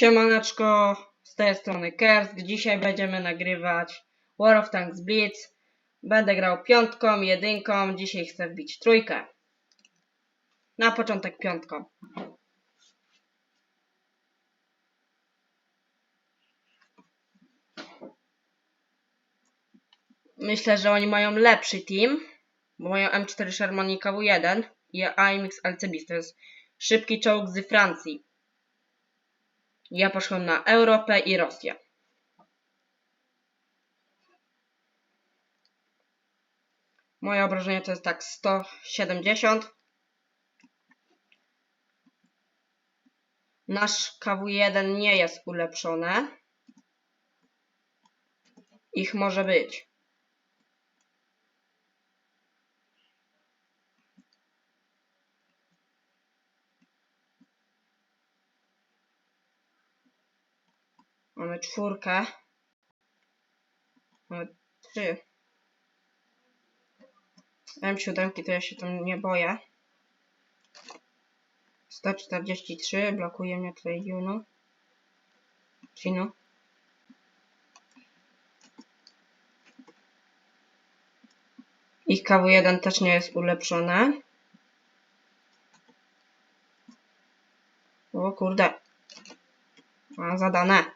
Siemaneczko, z tej strony Kersk. Dzisiaj będziemy nagrywać War of Tanks Blitz. Będę grał piątką, jedynką. Dzisiaj chcę wbić trójkę. Na początek piątką. Myślę, że oni mają lepszy team, bo mają M4 Sherman i KW1 i AMX LCB. To jest szybki czołg z Francji. Ja poszłam na Europę i Rosję. Moje obrażenie to jest tak 170. Nasz KW1 nie jest ulepszone. Ich może być. Mamy czwórkę. Mamy trzy. M7 to ja się tam nie boję. 143, blokuje mnie tutaj Juno. Chino. Ich KW1 też nie jest ulepszone. O kurde. A, zadane.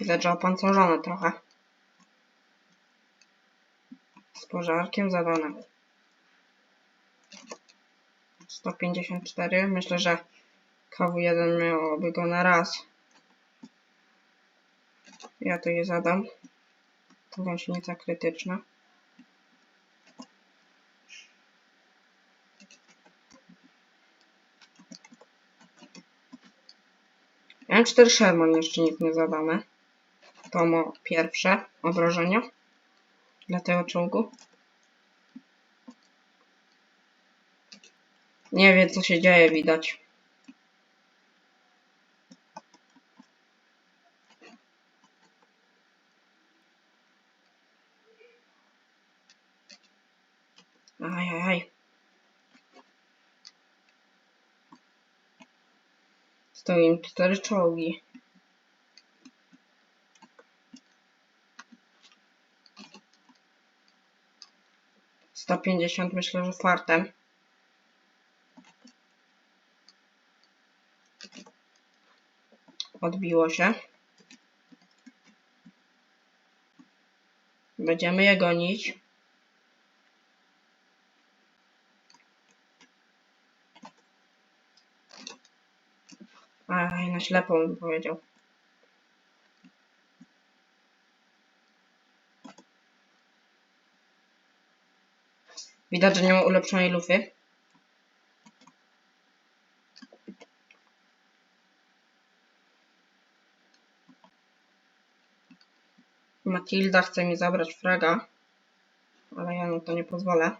Widać, że opancerzone trochę. Z pożarkiem zadane. 154. Myślę, że KW1 miałoby go na raz. Ja to je zadam. To gąsienica krytyczna. M4 Sherman jeszcze nikt nie zadane. To mo pierwsze obrażenia dla tego czołgu. Nie wie co się dzieje widać. Aj, aj, aj. Stoją cztery czołgi. Sto pięćdziesiąt myślę, że fartem. Odbiło się. Będziemy je gonić. Aj, na ślepą bym powiedział. Widać, że nie ma ulepszonej lufy. Matilda chce mi zabrać fraga, ale ja na to nie pozwolę.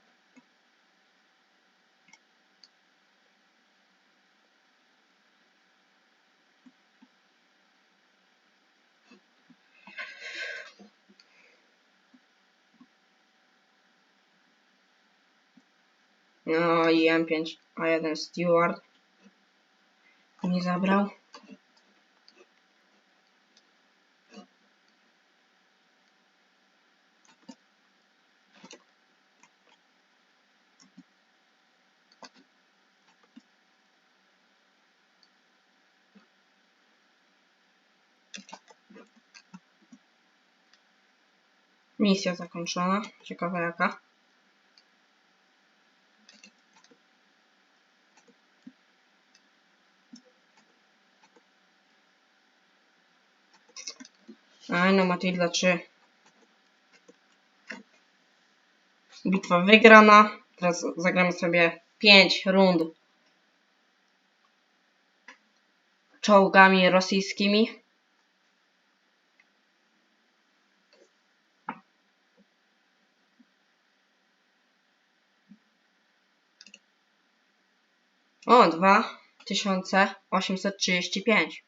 No i M5, A1 Steward mi zabrał. Misja zakończona. Ciekawa jaka. Aj no, Matilda 3. Bitwa wygrana. Teraz zagramy sobie 5 rund czołgami rosyjskimi. O, 2835.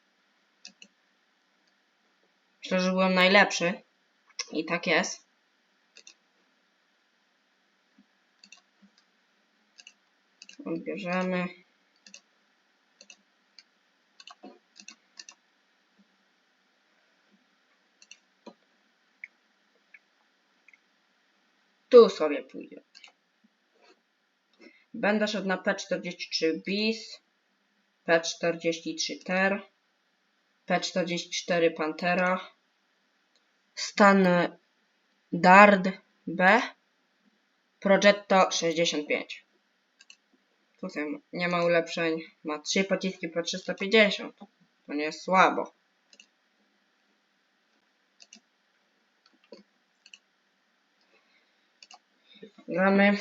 Myślę, że byłem najlepszy. I tak jest. Odbierzemy. Tu sobie pójdę. Będę szedł na P43 bis, P43 ter, P44 pantera. Standard B, Progetto 65. Tutaj nie ma ulepszeń. Ma 3 pociski po 350. To nie jest słabo. Gramy.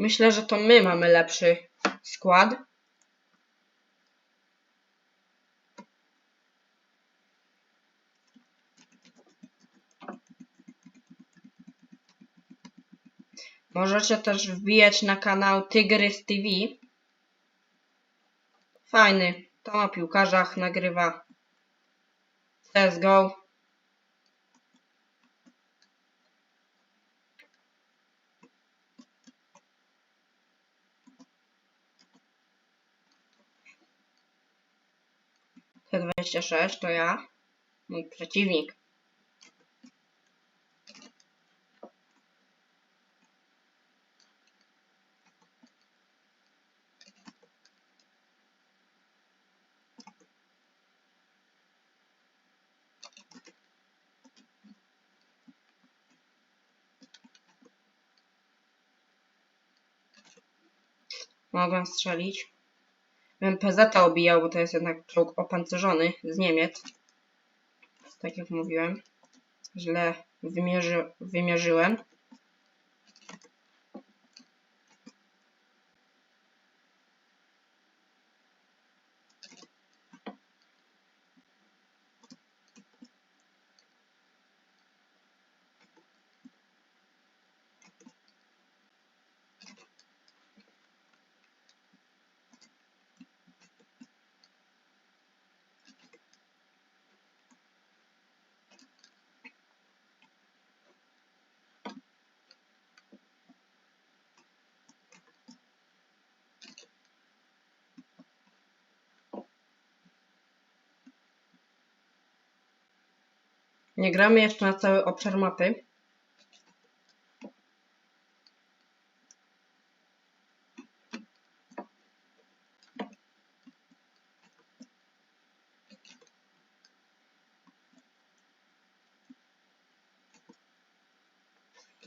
Myślę, że to my mamy lepszy skład. Możecie też wbijać na kanał Tygrys TV. Fajny. To o piłkarzach nagrywa. CSGO. T26 to ja. Mój przeciwnik. Mogłem strzelić. Bym PZ obijał, bo to jest jednak czołg opancerzony z Niemiec. Tak jak mówiłem. Źle wymierzy, wymierzyłem. Nie gramy jeszcze na cały obszar mapy.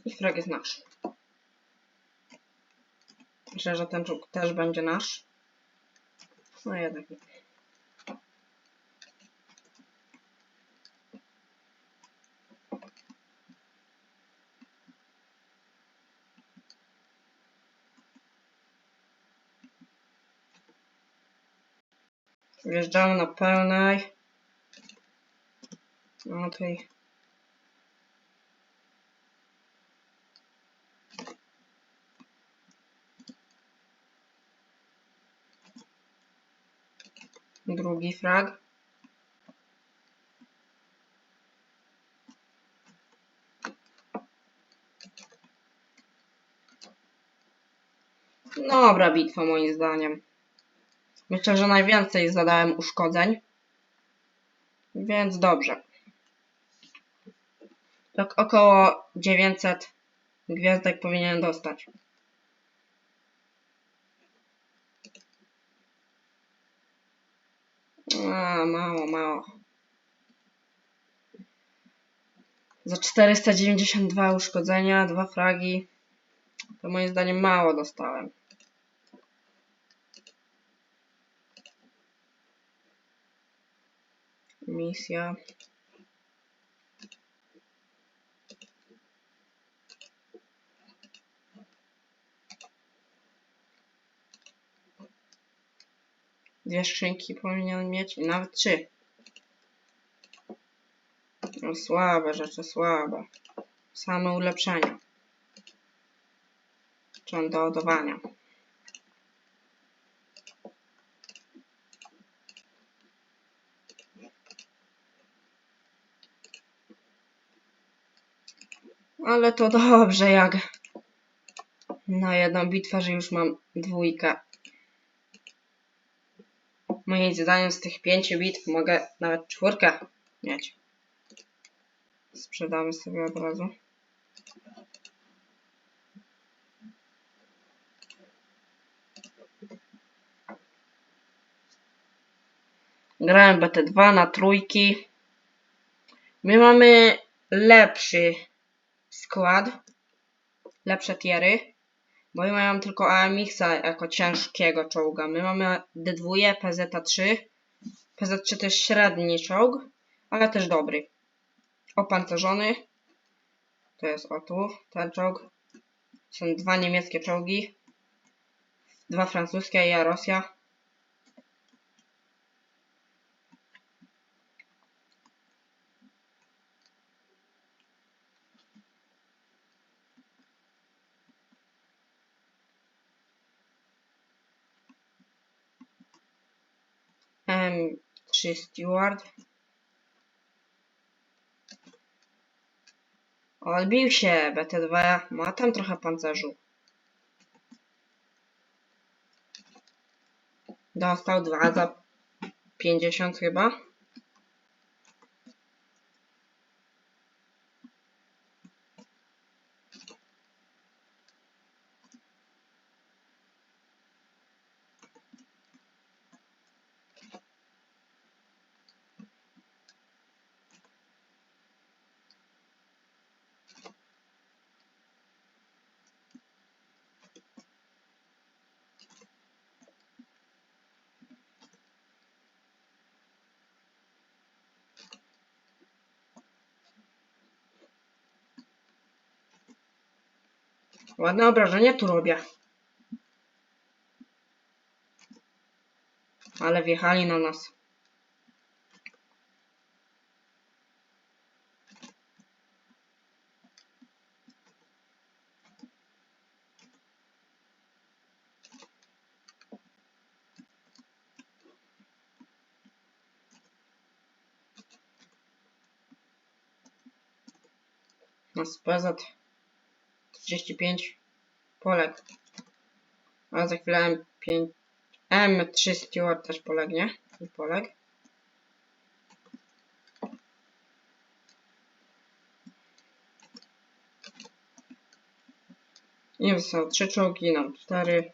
I frag jest nasz. Myślę, że ten czuk też będzie nasz. No jednak nie. Wjeżdżamy na pełnej. No tej. Drugi frag. Dobra bitwa moim zdaniem. Myślę, że najwięcej zadałem uszkodzeń. Więc dobrze. Tak około 900 gwiazdek powinien dostać. A, mało, mało. Za 492 uszkodzenia, dwa fragi. To moim zdaniem mało dostałem. Misja. Dwie skrzynki powinien mieć, nawet trzy. No, słabe rzeczy, słabe. Same ulepszenia. Czy do Ale to dobrze, jak na jedną bitwę, że już mam dwójkę. Moim zdaniem z tych pięciu bitw mogę nawet czwórkę mieć. Sprzedamy sobie od razu. Grałem BT2 na trójki. My mamy lepszy skład, lepsze tiery, bo ja mam tylko AMX-a jako ciężkiego czołga. My mamy D2, PZ3. PZ3 to jest średni czołg, ale też dobry. Opancerzony. To jest o tu, ten czołg. Są dwa niemieckie czołgi. Dwa francuskie i Rosja. M3 Steward. Odbił się BT2, ma tam trochę pancerzu. Dostał dwa za 50 chyba. Ładne obrażenia tu robię. Ale wjechali na nas. Nas PZ 35 poległ. A za chwilę M5 M3 Steward też polegnie. I poległ. Nie wiem, są trzy czołgi, nam cztery.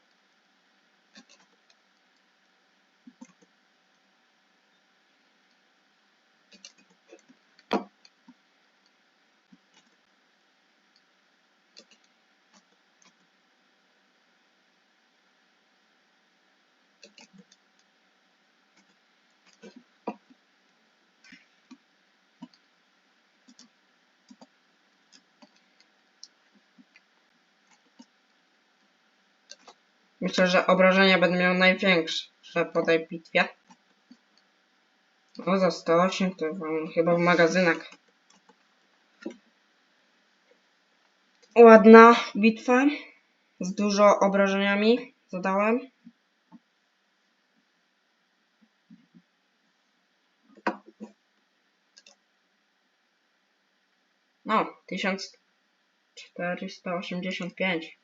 Myślę, że obrażenia będę miał największe po tej bitwie. O, za 108 to chyba w magazynach. Ładna bitwa. Z dużo obrażeniami zadałem. No, 1485.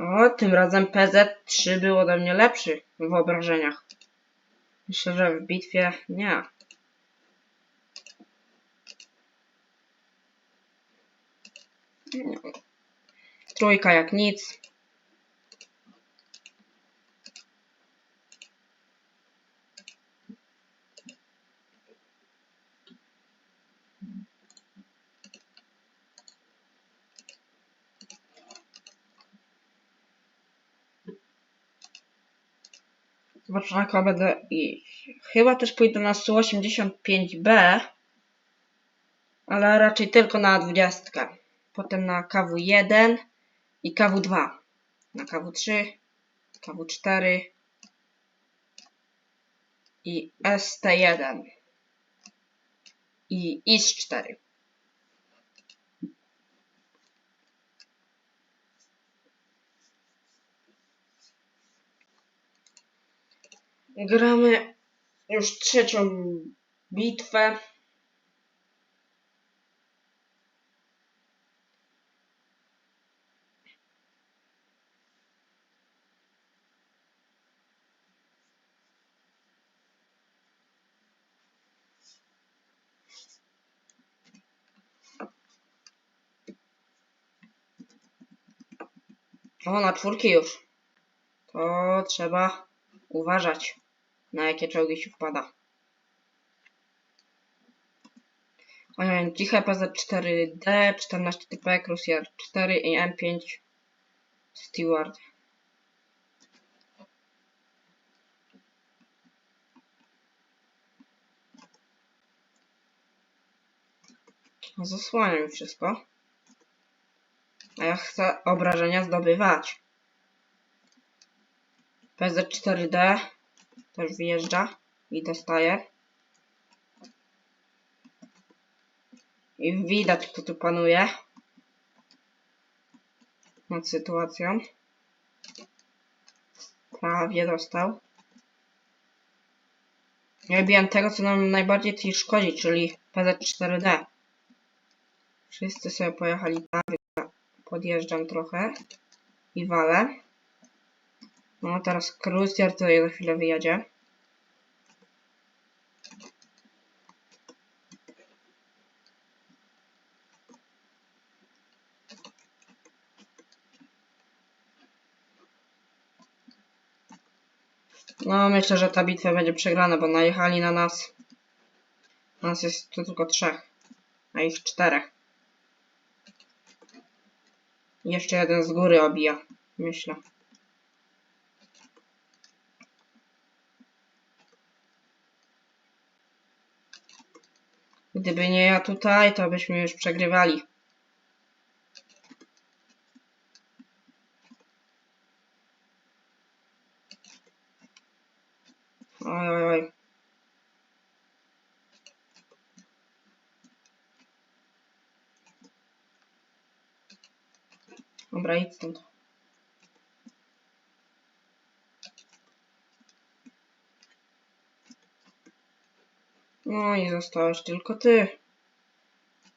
O, tym razem PZ3 był ode mnie lepszy w obrażeniach. Myślę, że w bitwie nie. Trójka jak nic. Kogo będę iść. Chyba też pójdę na 185B, ale raczej tylko na 20. Potem na KW1 i KW2. Na KW3, KW4 i ST1 i IS-4. Gramy już trzecią bitwę. O, na czwórki już. To trzeba uważać, na jakie czołgi się wpada. Ojej, Ciche PZ4D, 14 TP, Cruiser 4 i M5 Steward. Zasłania mi wszystko. A ja chcę obrażenia zdobywać. PZ4D też wjeżdża i dostaje. I widać, kto tu panuje nad sytuacją. Prawie dostał. Ja biłem tego, co nam najbardziej tutaj szkodzi, czyli PZ4D. Wszyscy sobie pojechali tam, podjeżdżam trochę i walę. No teraz Cruiser tutaj za chwilę wyjedzie. No, myślę, że ta bitwa będzie przegrana, bo najechali na nas. Nas jest tu tylko trzech, a ich czterech. Jeszcze jeden z góry obija, myślę. Gdyby nie ja tutaj, to byśmy już przegrywali. Oj, oj, oj. Dobra, idź stąd. No i zostałeś tylko ty.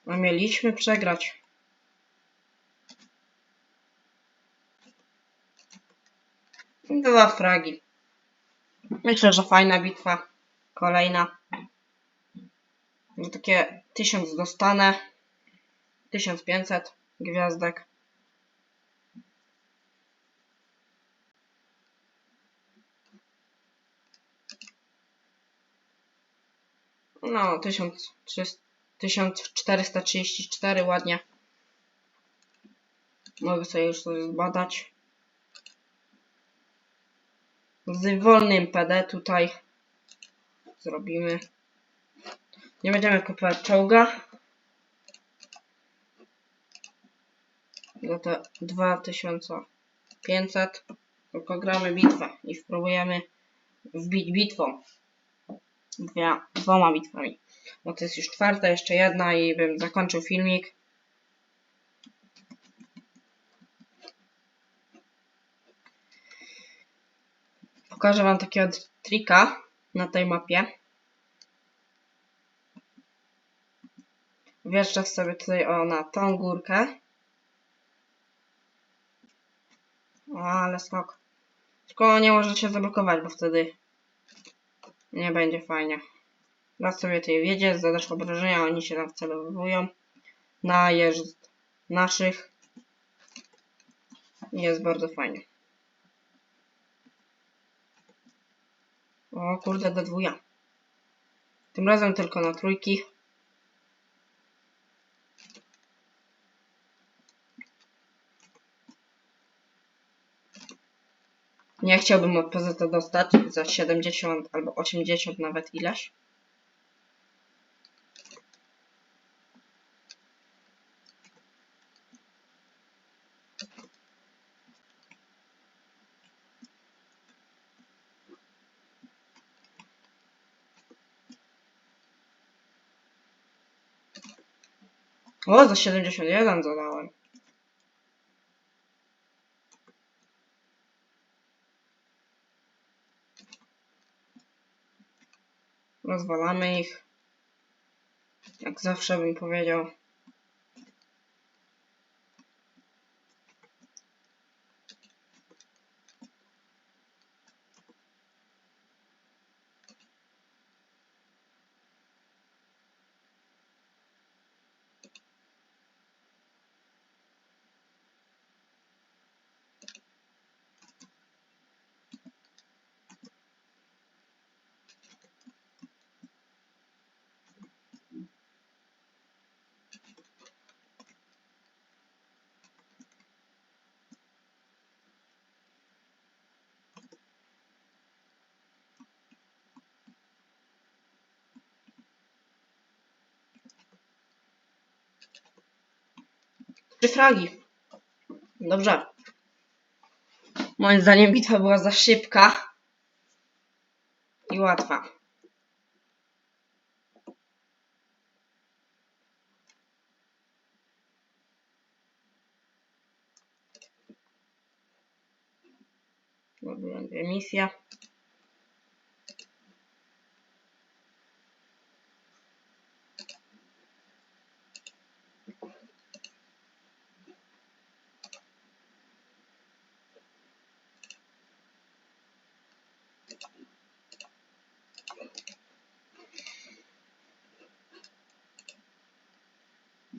A mieliśmy przegrać. Dwa fragi. Myślę, że fajna bitwa. Kolejna. No takie 1000 dostanę. 1500 gwiazdek. No, 1300 1434 ładnie. Mogę sobie już coś zbadać. Z wolnym PD tutaj zrobimy. Nie będziemy kupować czołga. Za te 2500 tylko gramy bitwę i spróbujemy wbić bitwą. Dwie, dwoma bitwami. Bo to jest już czwarta, jeszcze jedna i bym zakończył filmik. Pokażę wam takiego trika na tej mapie. Wjeżdżasz sobie tutaj o, na tą górkę. O, ale skok. Tylko nie możecie zablokować, bo wtedy nie będzie fajnie. Raz sobie tutaj wjedzie, zadasz obrażenia, oni się tam wcelowują. Najeżdż naszych. Jest bardzo fajnie. O kurde, do dwuja. Tym razem tylko na trójki. Nie chciałbym od PZ dostać za 70 albo 80 nawet ileś. O, za 71 zadałem. Rozwalamy ich. Jak zawsze bym powiedział. Trzy fragi. Dobrze. Moim zdaniem bitwa była za szybka i łatwa. Dobra, misja.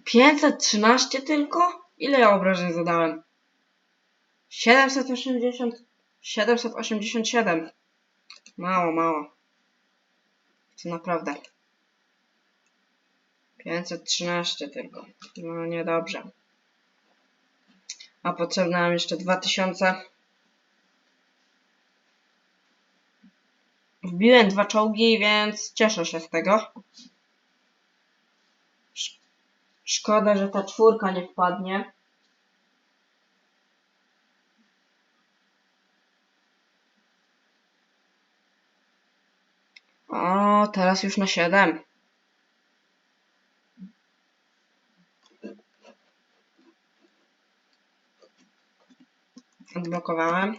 513 tylko? Ile ja obrażeń zadałem? 780... 787. Mało, mało. To naprawdę. 513 tylko. No niedobrze. A potrzebne nam jeszcze 2000. Wbiłem dwa czołgi, więc cieszę się z tego. Sz- Szkoda, że ta czwórka nie wpadnie. O, teraz już na 7. Odblokowałem.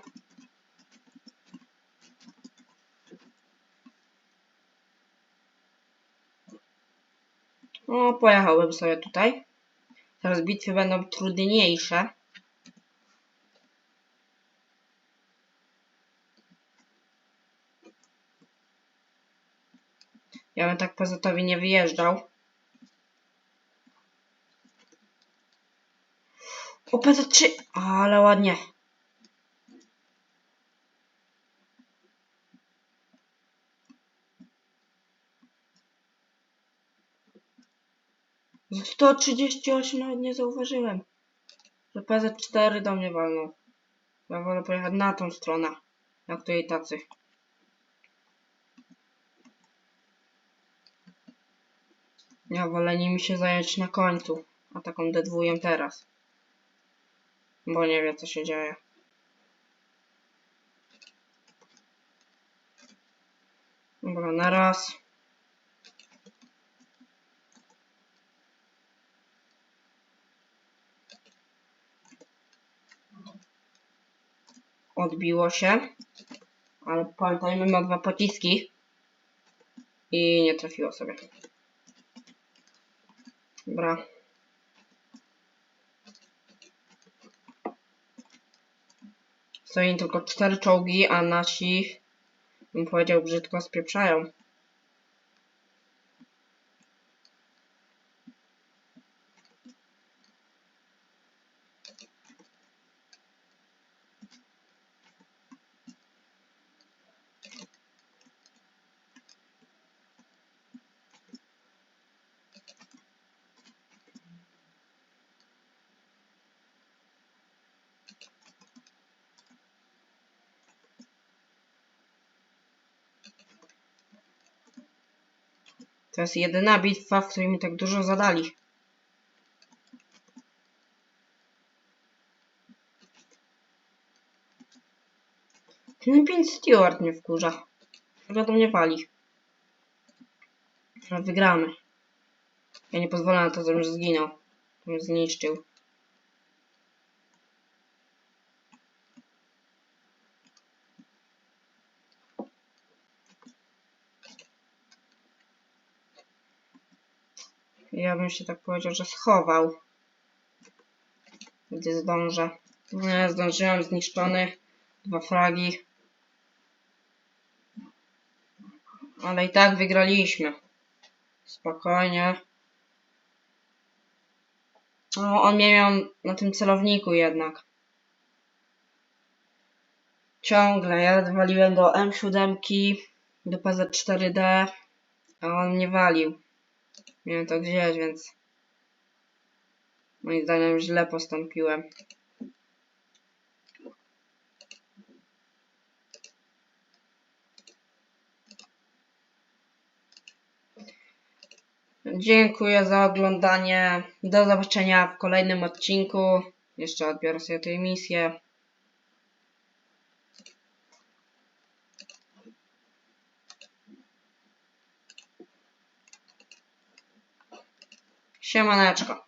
O, pojechałbym sobie tutaj. Teraz bitwy będą trudniejsze. Ja bym tak pozotowi nie wyjeżdżał. O, PZ3! Ale ładnie. 138 nawet nie zauważyłem, że PZ4 do mnie walnął. Ja wolę pojechać na tą stronę, jak tutaj tacy. Ja wolę nimi się zająć na końcu, a taką dedwuję teraz. Bo nie wie co się dzieje. Dobra, na raz. Odbiło się. Ale pamiętajmy, ma dwa pociski. I nie trafiło sobie. Dobra. Stoi tylko cztery czołgi, a nasi, bym powiedział brzydko, spieprzają. To jest jedyna bitwa, w której mi tak dużo zadali. Ten Stewart mnie wkurza. Chyba do mnie. Ale wygramy. Ja nie pozwolę na to, żebym zginął. Żebym zniszczył. Ja bym się tak powiedział, że schował. Gdy zdążę. Nie, zdążyłem, zniszczony. Dwa fragi. Ale i tak wygraliśmy. Spokojnie. No, on mnie miał na tym celowniku jednak. Ciągle. Ja waliłem do M7, do PZ4D, a on mnie walił. Miałem to gdzieś, więc moim zdaniem źle postąpiłem. Dziękuję za oglądanie. Do zobaczenia w kolejnym odcinku. Jeszcze odbiorę sobie tę misję. Siemaneczko.